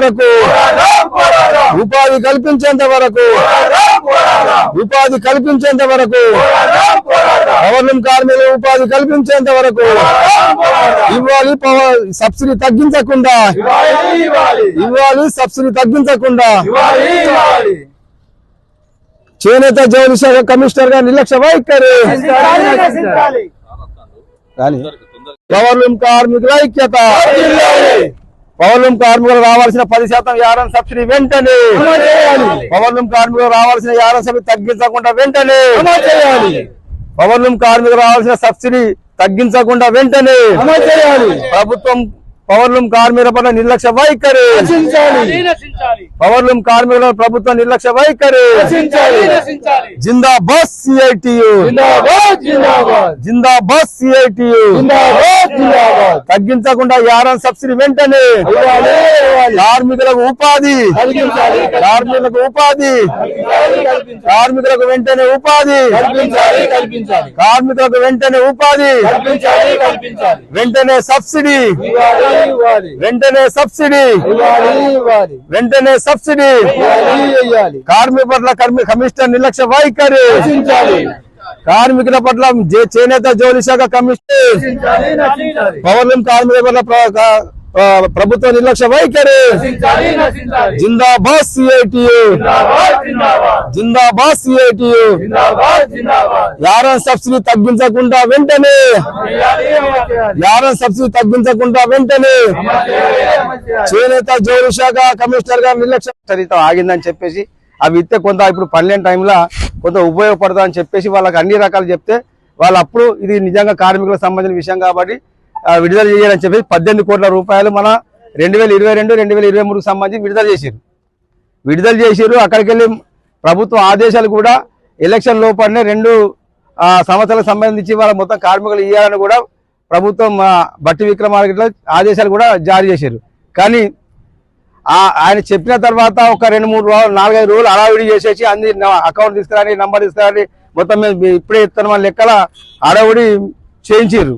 వరకు ఉపాధి కల్పించేంత వరకు ఉపాధి కల్పించేంత వరకు గవర్నమెంట్ కార్మికులు ఉపాధి కల్పించేంత వరకు ఇవ్వాలి సబ్సిడీ తగ్గించకుండా ఇవ్వాలి సబ్సిడీ తగ్గించకుండా చేనేత జౌలి శాఖ కమిషనర్గా నిర్లక్ష్య వైఖరి. గవర్నమెంట్ కార్మికుల ఐక్యత. పవర్లూమ్ కార్మికులు రావాల్సిన పది శాతం యారన్ సబ్సిడీ వెంటనే. పవర్లూమ్ కార్మికులు రావాల్సిన యారన్ సబ్సిడీ తగ్గించకుండా వెంటనే. పవర్లూమ్ కార్మికులు రావాల్సిన సబ్సిడీ తగ్గించకుండా వెంటనే. ప్రభుత్వం పవర్లూమ్ కార్మికుల పట్ల నిర్లక్ష్య వైఖరి. పవర్లూమ్ కార్మికుల ప్రభుత్వ నిర్లక్ష్య వైఖరి. జిందాబాద్ సిఐటియు. జిందాబాద్ సిఐటియు. తగ్గించకుండా యారన్ సబ్సిడీ వెంటనే. కార్మికులకు ఉపాధి. కార్మికులకు ఉపాధి. కార్మికులకు వెంటనే ఉపాధి. కార్మికులకు వెంటనే ఉపాధి. వెంటనే సబ్సిడీ. వెంటనే సబ్సిడీ. వెంటనే సబ్సిడీ. కార్మిక పట్ల కర్మి- కమిషనర్ నిర్లక్ష్య వైఖరి. కార్మికుల పట్ల చేనేత జోలి శాఖ కమిషనర్ పౌర్ణం కార్మికుల పట్ల ప్రభుత్వ నిర్లక్ష్య వైఖరి. జిందాబాద్ సిఐటియు. జిందాబాద్ సిఐటియు. యారన్ సబ్సిడీ తగ్గించకుండా వెంటనే. యారన్ సబ్సిడీ తగ్గించకుండా వెంటనే. చేనేత జోలి శాఖ కమిషనర్ గారు నిర్లక్ష్యం. చరిత్ర ఆగిందని చెప్పేసి అవి ఇస్తే కొంత ఇప్పుడు పన్నెండు టైంలో కొంత ఉపయోగపడతా అని చెప్పేసి వాళ్ళకి అన్ని రకాలు చెప్తే వాళ్ళు అప్పుడు ఇది నిజంగా కార్మికులకు సంబంధించిన విషయం కాబట్టి విడుదల చేయాలని చెప్పేసి పద్దెనిమిది కోట్ల రూపాయలు మన రెండు వేల ఇరవై రెండు రెండు వేల ఇరవై మూడుకు సంబంధించి విడుదల చేశారు విడుదల చేసారు అక్కడికి వెళ్ళి ప్రభుత్వ ఆదేశాలు కూడా ఎలక్షన్ లోపలనే రెండు సంవత్సరాలకు సంబంధించి వాళ్ళ మొత్తం కార్మికులు ఇవ్వాలని కూడా ప్రభుత్వం బట్టి విక్రమార్కెట్లో ఆదేశాలు కూడా జారీ చేశారు కానీ ఆయన చెప్పిన తర్వాత ఒక రెండు మూడు రోజులు నాలుగైదు రోజులు అడావిడి చేసేసి అన్ని అకౌంట్ తీసుకురాని నంబర్ తీసుకురాని మొత్తం మేము ఇప్పుడే ఇస్తాను మన లెక్కల అడావిడి చేయించారు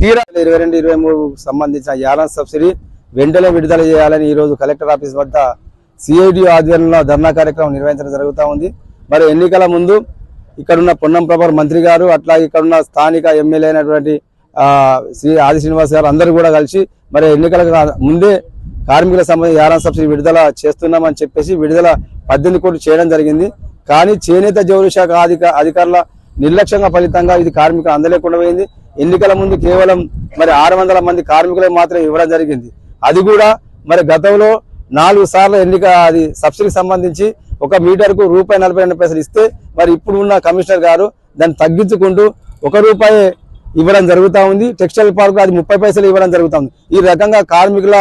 తీరా ఇరవై రెండు ఇరవై మూడు సంబంధించిన యాలన్ సబ్సిడీ వెంటనే విడుదల చేయాలని ఈరోజు కలెక్టర్ ఆఫీస్ వద్ద సిఐడి ఆధ్వర్యంలో ధర్నా కార్యక్రమం నిర్వహించడం జరుగుతూ ఉంది. మరి ఎన్నికల ముందు ఇక్కడున్న పొన్నం ప్రభార్ మంత్రి గారు అట్లా ఇక్కడున్న స్థానిక ఎమ్మెల్యే అయినటువంటి శ్రీ ఆది శ్రీనివాస్ గారు అందరూ కూడా కలిసి మరి ఎన్నికలకు ముందే కార్మికుల సంబంధించి యారా సబ్సిడీ విడుదల చేస్తున్నామని చెప్పేసి విడుదల పద్దెనిమిది కోట్లు చేయడం జరిగింది. కానీ చేనేత జౌలి శాఖ అధిక అధికారుల నిర్లక్ష్యంగా ఫలితంగా ఇది కార్మికులు అందలేకుండా పోయింది. ఎన్నికల ముందు కేవలం మరి ఆరు వందల మంది కార్మికులకు మాత్రమే ఇవ్వడం జరిగింది. అది కూడా మరి గతంలో నాలుగు సార్లు ఎన్నిక అది సబ్సిడీకి సంబంధించి ఒక మీటర్కు రూపాయి నలభై రెండు పైసలు ఇస్తే మరి ఇప్పుడు ఉన్న కమిషనర్ గారు దాన్ని తగ్గించుకుంటూ ఒక రూపాయి ఇవ్వడం జరుగుతా ఉంది. టెక్స్టైల్ పార్క్ అది ముప్పై పైసలు ఇవ్వడం జరుగుతుంది ఈ రకంగా కార్మికుల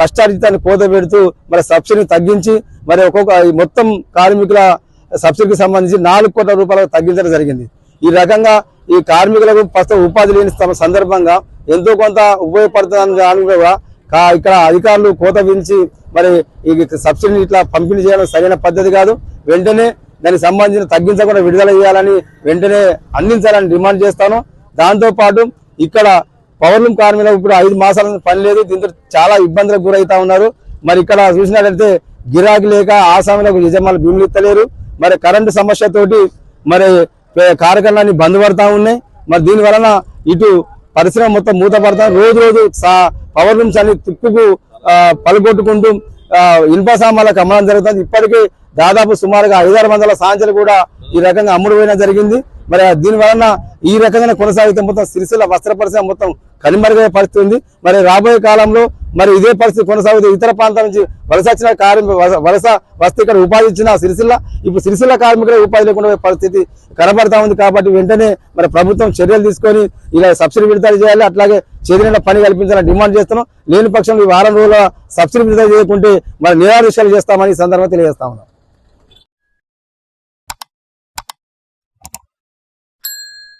కష్టార్జితాన్ని కోత పెడుతూ మరి సబ్సిడీని తగ్గించి మరి ఒక్కొక్క మొత్తం కార్మికుల సబ్సిడీకి సంబంధించి నాలుగు కోట్ల రూపాయలకు తగ్గించడం జరిగింది. ఈ రకంగా ఈ కార్మికులకు ప్రస్తుతం ఉపాధి లేని సందర్భంగా ఎంతో కొంత ఉపయోగపడుతుందని కూడా ఇక్కడ అధికారులు కోత విధించి మరి ఈ సబ్సిడీని ఇట్లా పంపిణీ చేయడం సరైన పద్ధతి కాదు. వెంటనే దానికి సంబంధించిన తగ్గించకుండా విడుదల చేయాలని వెంటనే అందించాలని డిమాండ్ చేస్తాను. దాంతోపాటు ఇక్కడ పవర్లూమ్ కార్మికులకు ఇప్పుడు ఐదు మాసాల పని లేదు. దీంతో చాలా ఇబ్బందులకు గురవుతా ఉన్నారు. మరి ఇక్కడ చూసినట్లయితే గిరాకీ లేక ఆసాములకు యజమానులు భూములు ఇస్తలేరు. మరి కరెంటు సమస్యతోటి మరి కార్యక్రమాన్ని బంద్ పడతా ఉన్నాయి. మరి దీని వలన ఇటు పరిశ్రమ మొత్తం మూతపడతా రోజు రోజు పవర్ లూమ్స్ అన్ని తిప్పుకు పలుగొట్టుకుంటూ ఆ, ఇనుప సామాన్లకు అమ్మడం జరుగుతుంది. ఇప్పటికీ దాదాపు సుమారుగా ఐదారు వందల సాంచలు కూడా ఈ రకంగా అమ్ముడు జరిగింది. మరి దీని వలన ఈ రకంగా కొనసాగితే మొత్తం సిరిసిల్ల వస్త్ర పరిశ్రమ మొత్తం కనుమరుగయ్యే పరిస్థితి ఉంది. మరి రాబోయే కాలంలో మరి ఇదే పరిస్థితి కొనసాగితే ఇతర ప్రాంతాల నుంచి వలస వచ్చిన కార్మిక వలస- వస్తే ఇక్కడ ఉపాధి ఇచ్చిన సిరిసిల్ల ఇప్పుడు సిరిసిల్ల కార్మికులే ఉపాధి లేకుండా పరిస్థితి కనబడతా ఉంది కాబట్టి వెంటనే మరి ప్రభుత్వం చర్యలు తీసుకొని ఇలా సబ్సిడీ విడుదల చేయాలి. అట్లాగే చేతిన పని కల్పించాలని డిమాండ్ చేస్తున్నాం. లేని పక్షంలో ఈ వారం రోజుల సబ్సిడీ విడుదల చేయకుంటే మరి నిరాదేశాలు చేస్తామని ఈ సందర్భంగా తెలియజేస్తా ఉన్నాం.